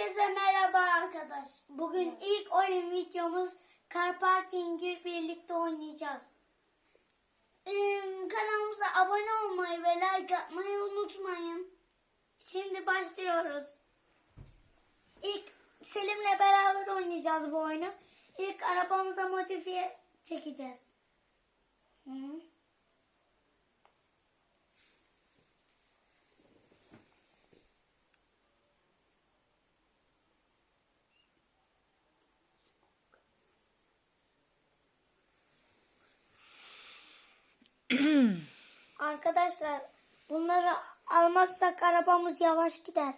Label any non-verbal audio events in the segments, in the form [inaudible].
Herkese merhaba arkadaş. Bugün ilk oyun videomuz Car Parking'i birlikte oynayacağız. Ee, kanalımıza abone olmayı ve like atmayı unutmayın. Şimdi başlıyoruz. İlk Selim'le beraber oynayacağız bu oyunu. İlk arabamıza modifiye çekeceğiz. Hı. [clears throat] Arkadaşlar bunları almazsak arabamız yavaş gider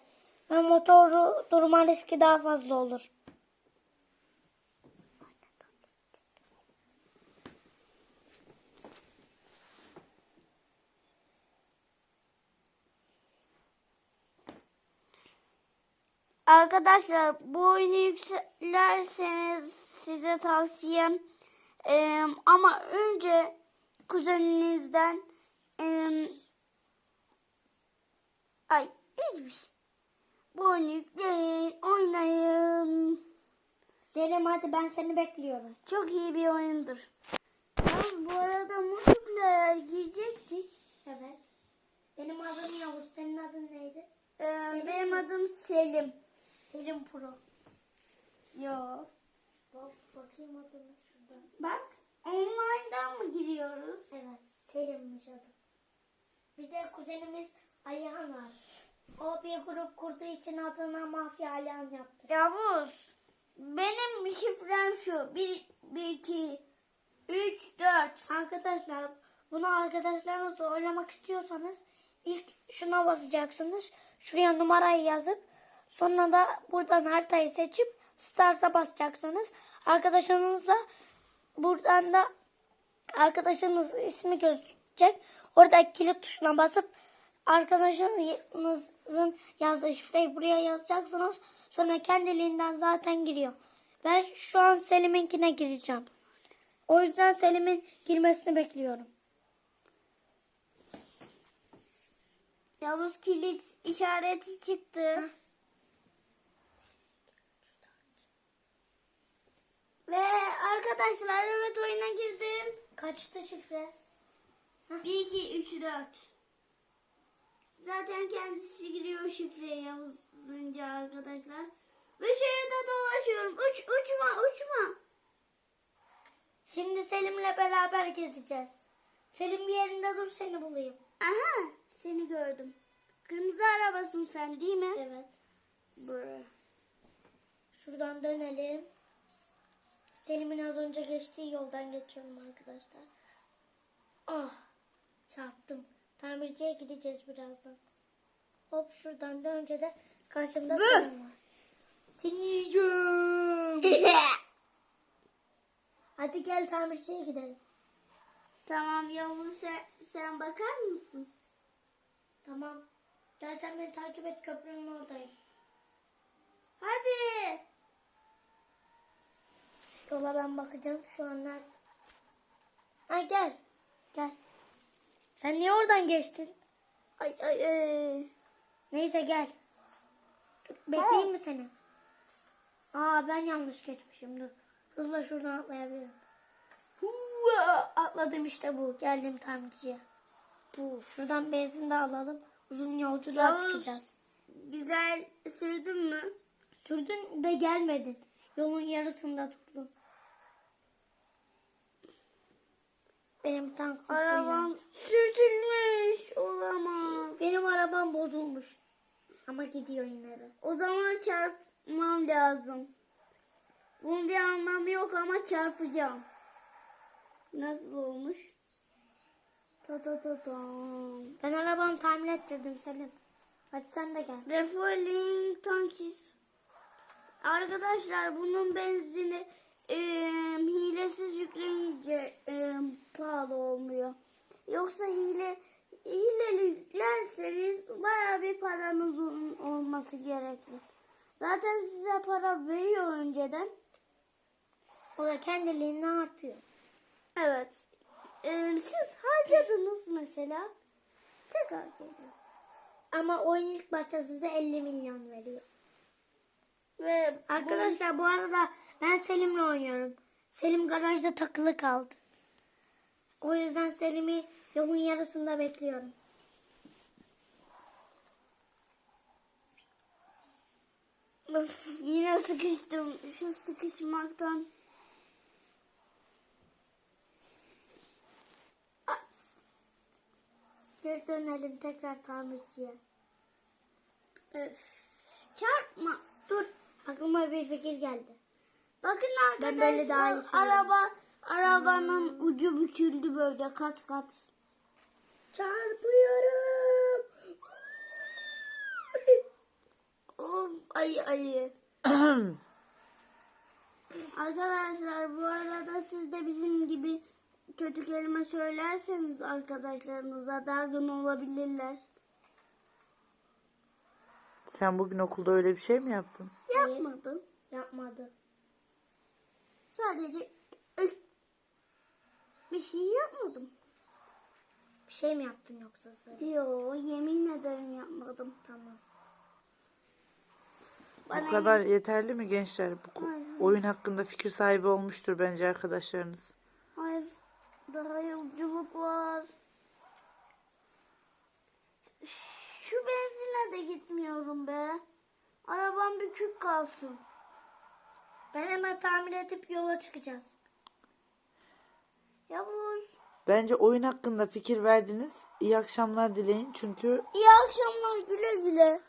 ve motoru durma riski daha fazla olur. Arkadaşlar bu oyunu yüklerseniz size tavsiyem Ee, ama önce kuzeninizden ee, ay hiçbir şey. Bu oyunu yükleyin, oynayın. Selim hadi ben seni bekliyorum. Çok iyi bir oyundur. Ya bu arada multiplayer girecektik. Evet. Benim adım Yavuz. Senin adın neydi? Ee, benim adım Selim. Selim Pro. Yo. Bak bakayım adını şuradan. Bak online'dan mı giriyoruz? Evet. Selim'miş adı. Bir de kuzenimiz Alihan var. O bir grup kurduğu için adına Mafya Alihan yaptı. Yavuz. Benim şifrem şu. 1, 1, 2, 3, 4. Arkadaşlar bunu arkadaşlarınızla oynamak istiyorsanız ilk şuna basacaksınız. Şuraya numarayı yazıp sonra da buradan haritayı seçip start'a basacaksınız. Arkadaşınızla buradan da arkadaşınız ismi gözükecek. Orada kilit tuşuna basıp arkadaşınızın yazdığı şifreyi buraya yazacaksınız. Sonra kendiliğinden zaten giriyor. Ben şu an Selim'inkine gireceğim. O yüzden Selim'in girmesini bekliyorum. Yavuz kilit işareti çıktı. Ve arkadaşlar evet oyuna girdim. Kaçtı şifre? 1, 2, 3, 4. Zaten kendisi giriyor şifreyi yazınca arkadaşlar. Ve şehirde dolaşıyorum. Uç, uçma, uçma. Şimdi Selim'le beraber gezeceğiz. Selim bir yerinde dur seni bulayım. Aha, seni gördüm. Kırmızı arabasın sen değil mi? Evet. Brr. Şuradan dönelim. Selim'in az önce geçtiği yoldan geçiyorum arkadaşlar. Ah çarptım. Tamirciye gideceğiz birazdan. Hop şuradan dönünce de karşımda! Selim var. Seni yiyeceğim. [laughs] Hadi gel tamirciye gidelim. tamam Yavuz sen, sen bakar mısın? Tamam. Gel sen beni takip et köprünün oradayım. Hadi. Yola ben bakacağım şu an nerede? Ha gel. Gel. Sen niye oradan geçtin? Ay ay ay. Neyse gel. Bekleyeyim mi seni? Aa ben yanlış geçmişim dur. Hızla şuradan atlayabilirim. Hua! Atladım işte bu. Geldim tamirciye. Bu. Şuradan benzin de alalım. Uzun yolculuğa Yavuz. çıkacağız. Güzel sürdün mü? Sürdün de gelmedin. Yolun yarısında durdun. Benim tank Arabam sürtülmüş. Olamaz. Benim arabam bozulmuş. Ama gidiyor yine de. O zaman çarpmam lazım. Bunun bir anlamı yok ama çarpacağım. Nasıl olmuş? Ta ta ta tam. Ben arabamı tamir ettirdim Selim. Hadi sen de gel. Refueling tankis. Arkadaşlar bunun benzini olması gerekli. Zaten size para veriyor önceden. O da kendiliğinden artıyor. Evet. E, siz harcadınız mesela. Tekrar geliyor. Ama oyun ilk başta size 50 milyon veriyor. Ve Arkadaşlar bu arada ben Selim'le oynuyorum. Selim garajda takılı kaldı. O yüzden Selim'i yolun yarısında bekliyorum. Öf, yine sıkıştım. Şu sıkışmaktan. Geri dönelim tekrar tamirciye. Öf, çarpma. Dur aklıma bir fikir geldi. Bakın Ben arkadaşlar böyle daha iyi araba arabanın ucu büküldü böyle kat kat. Çarpıyorum. Of ay ay. [clears throat] Arkadaşlar bu arada siz de bizim gibi kötü kelime söylerseniz arkadaşlarınıza dargın olabilirler. Sen bugün okulda öyle bir şey mi yaptın? Yapmadım. Yapmadı. Sadece bir şey yapmadım. Bir şey mi yaptın yoksa sen? Yo yemin ederim yapmadım. Tamam. Bu kadar yeterli mi gençler? Bu Hayır. oyun hakkında fikir sahibi olmuştur bence arkadaşlarınız. Hayır daha yolculuk var. Şu benzine de gitmiyorum be. Arabam bükük kalsın. Ben hemen tamir edip yola çıkacağız. Yavuz. Bence oyun hakkında fikir verdiniz. İyi akşamlar dileyin çünkü İyi akşamlar güle güle.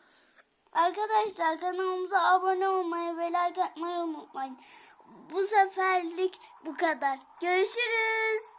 Arkadaşlar kanalımıza abone olmayı ve like atmayı unutmayın. Bu seferlik bu kadar. Görüşürüz.